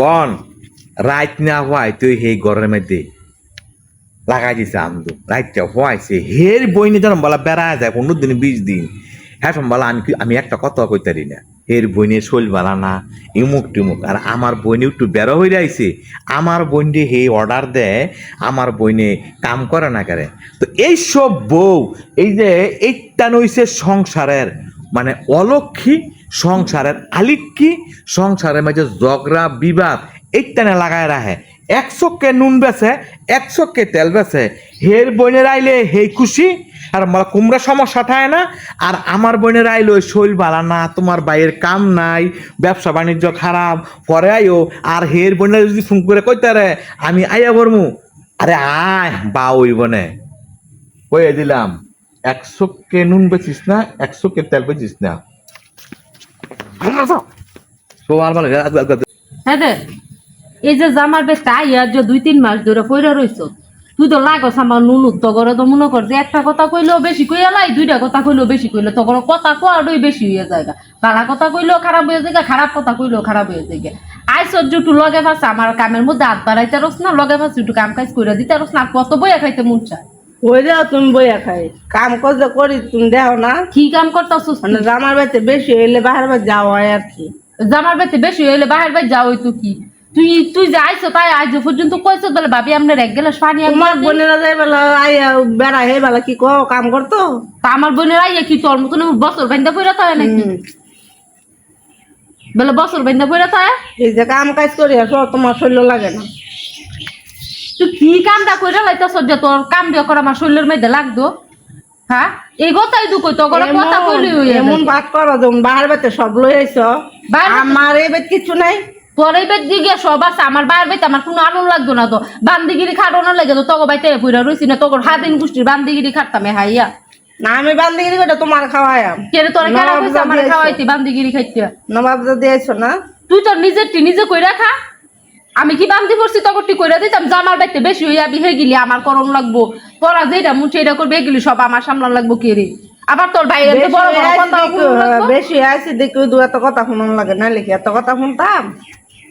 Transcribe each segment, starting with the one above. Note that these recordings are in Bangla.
কন? রাইত না হওয়ায় তুই সেই ঘরের মধ্যে লাগাই দিছে আমদু। রাইতটা হওয়াইছে হের বইনে যেন বলা বেড়া যায়, পনেরো দিন, বিশ দিন হ্যাঁ বলা আমি আমি একটা কথা কইতারি না। হের বইনে শৈল বালা না, ইমুক টিমুক। আর আমার বইনে একটু বেরো হয়ে যাইছে, আমার বইনে হে অর্ডার দেয়, আমার বইনে কাম করে না করে। তো এই সব বউ, এই যে এইটা নইছে সংসারের মানে অলক্ষী সংসারের আলিক্ষী সংসারের মাঝে ঝগড়া, বিবাদ এইটানে লাগায় রাখে। একশোকে নুন বেছে একশোকে তেল বেছে। হের বইনের আইলে হেই খুশি, আর কুমড়া সমস্যা থাকে না। আর আমার বোনের আইলো শৈল বালা, না, তোমার বাইয়ের কাম নাই, ব্যবসা বাণিজ্য খারাপ, পরে আইও। আর হের বোনের যদি ফোন করে কইতে রে, আমি আইয়া বরমু। আরে আয়, বা ওই বনে কইয়ে দিলাম, একশো কে নুন বেচিস না, একশো কে তেল বেচিস না। হ্যাঁ দে। এই যে জামার ইয়া যে দুই তিন মাস ধরে রইছ তুই তো লাগস আমার তো মনে কর যে একটা কথা কইলেও বেশি কইয়া লাই দুইটা কথা কইলেও বেশি কইলে তগর কথা বেশি হয়ে যায় কথা কইলেও খারাপ হয়ে যায় খারাপ কথা কইলেও খারাপ হয়ে যায় লগে ফাঁসে আমার কামের মধ্যে হাত বাড়াইতে রস না লগে ফাঁসে একটু কাম কাজ করে দিতে রস না কত বইয়া খাইতে মন চায়। ওই যাও তুমি বইয়া খাই? কাম করতে করি তুমি দেও না? কি কাম করতাছিস মানে জামার বাড়িতে বেশি হইলে বাহার বাড়ি যাওয়া হয় আর কি। জামার বেতে বেশি হইলে বাহির বাই যাও তো কি? তুই তুই যে আইছো তাই আজ পর্যন্ত কইছো তাহলে ভাবি আপনার এক গেলাস পানি দিই। বোনেরা যাই বেলা আইয়া বেড়া হে বেলা কি কো কাম করতো? তা আমার বোনের আইয়া কি তোর মতন বছর বান্ধা পইরা থাকে নাকি? বলে বছর বান্ধা পইরা থাকে এই যে কাম কাজ করি আর তোমার শরীর লাগে না। কি কামটা কইরা লাইতাছ যে তোর কাম দিয়ে করা আমার শরীরের মধ্যে লাগতো। হ্যাঁ? এই কথাই দুঃখ তো করে কথা কইলি এমন- এমন করো যেমন বাহার বাড়িতে সব লই আইছো। আমার এই বেদ কিছু নাই। তোর এই বেদ দিকে সব আছে আমার বাইর বাইতে আমার কোনো আনন্দ লাগতো না তো। বান্দিগিরি খাটানো লাগে তো তগো বাইতে পইরা রইছি না তগর হাদিন গোষ্ঠীর বান্দিগিরি খাটতাম হাইয়া। না আমি বান্দিগিরি করে তোমার খাওয়াইয়াম। কেরে তোর কেন আমার। খাওয়াইতে বান্দিগিরি খাইতে? নবাব আইছো না? তুই তোর নিজের টি নিজে কইরা খা। আমি কি বান্দি পড়ছি তকরটি কইরা দিতাম জামার বাইতে বেশি হইয়া বিহে গেলি আমার করণ লাগবো। তোরা যেটা মুছে এটা করবে এগুলি সব আমার সামলান লাগবো কে রে? আবার তোর ভাই এত বড় বড় কথা বেশি আছে দেখি দু এত কথা শুনন লাগে না লিখি এত কথা শুনতাম?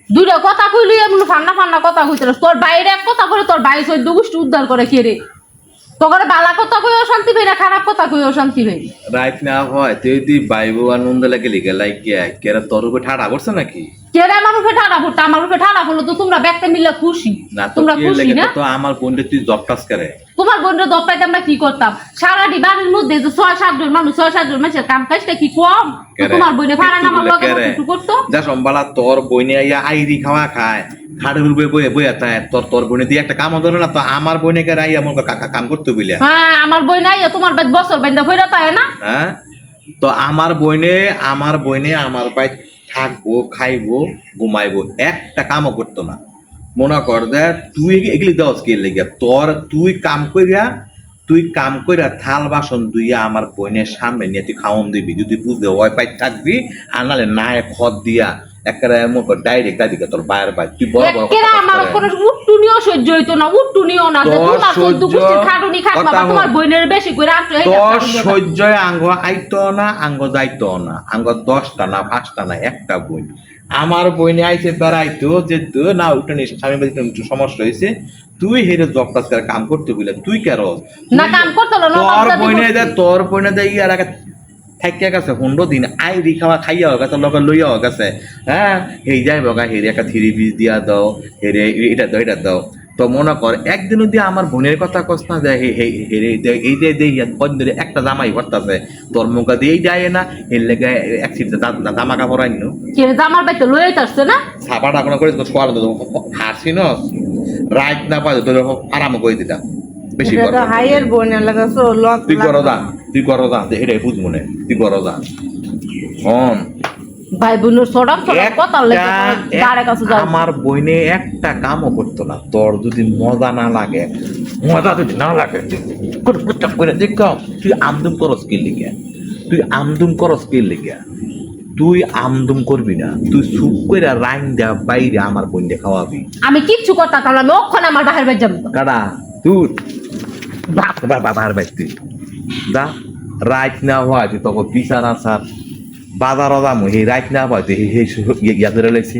দুইটা কথা কইলি এমন ফান্না ফান্না কথা কইতে তোর বাইরে এক কথা করে তোর ভাই সৈদ্য গোষ্ঠী উদ্ধার করে কে রে? তোকে বালা কথা কইও শান্তি পাই না খারাপ কথা কইও শান্তি পাই। রাইত না হয় তুই যদি বাইবু আনন্দ লাগে লিগে লাইক কেরা তোর উপর ঠাড়া করছে নাকি? কে রে আমার উপরে ঠাড়া পড়তো আমার উপরে ঠাড়া পড়ল তো তোমরা ব্যক্তি মিলে খুশি। না তোমরা খুশি না? তো আমার বোনটা তুই জব টাস করে তোমার বোনের দপ্পাইতে আমরা কি করতাম? সারাটি বাড়ির মধ্যে যে ছয় সাতজন মানুষ ছয় সাতজন মানুষের কাম কাজটা কি কম? তোমার বোনে ভাড়া নামার লগে করতো? যা সম্বালা তোর বইনে আইয়া আইরি খাওয়া খায়। খাড়ের উপরে বইয়ে বইয়া তাই তোর তোর বইনে দিয়ে একটা কাম ধরে না তো আমার বইনে কে মনে কর কাকা কাম করতে বুঝলে হ্যাঁ আমার বই নাই তোমার বাদ বছর বাইন্দা ফেরা তাই না? হ্যাঁ তো আমার বইনে আমার বইনে আমার বাই থাকব খাইবো ঘুমাইবো একটা কামও করতো না। মনে কর দে তুই এগুলি দেওয়া কে লেগে তোর তুই কাম কইরা তুই কাম কইরা থাল বাসন দুইয়া আমার বোনের সামনে নিয়ে তুই খাওয়ান দিবি। যদি বুঝতে ওয়াই পাই থাকবি আর নাহলে নায়ে খদ দিয়া একেবারে মনে কর ডাইরেক্ট দাদিকে তোর বাই তুই বড় বড় কথা আমার। কোনো উট্টুনিও সহ্য হইতো না উট্টুনিও না তোমার সহ্য- খাটুনি খাট বাবা তোমার বোনের বেশি করে আনতো এই তোর। সহ্য আঙ্গ আইতো না আঙ্গ যাইতো না। আঙ্গ দশটা না পাঁচটা না একটা বই। আমার বইনে আইছে বেড়াইতো যে তো না নিয়ে স্বামী বাড়িতে একটু সমস্যা হয়েছে তুই হেরে জব কাজ করে কাম করতে বুঝলে তুই কেন না কাম করতো না তোর বইনে দে তোর বইনে দে ইয়ার আগে থাকিয়া গেছে পনেরো দিন আইরি খাওয়া খাইয়া গেছে লগে লইয়া গেছে। হ্যাঁ এই যাই বগা হেরে একটা থ্রি পিস দিয়া দাও হেরে এটা দাও এটা দাও। তো মনে কর একদিন দিয়ে আমার বোনের কথা কস না যে এই যে দেই কদিন ধরে একটা জামাই করতেছে তোর মুখা দিয়েই যায় না এর লেগে এক সিট জামা কাপড় আইন রে, জামার বাইতে লই আসছে না? ছাপাটা কোনো করে সোয়াল হাসি ন? রাইট না পাই তোর আরাম করে দিতাম বেশি কর হাইয়ের বোনের লাগে লক তুই করো দা তুই করো দা এটাই বুঝ মনে তুই করো দা হন ভাই বোনের সরম সরম কথা লেগে দাঁড়ে কাছে যাও। আমার বইনে একটা কামও করতো না তোর যদি মজা না লাগে মজা যদি না লাগে করে দেখ তুই আমদুম করস কি লিগে? তুই আমদুম করস কি লিগে? তুই আমদুম করবি না তুই সুপ করে রাইন দেয়া বাইরে আমার বোন খাওয়াবি। আমি কিচ্ছু করতাম না আমি ওখানে আমার বাহির বাই যাব। কারা? তুই বাপ বাপ বাবার বাইতে দা রাইট না তো তখন বিচার আসার বাজার দাম হে রাইট না সেই হে ইয়াদের লেছি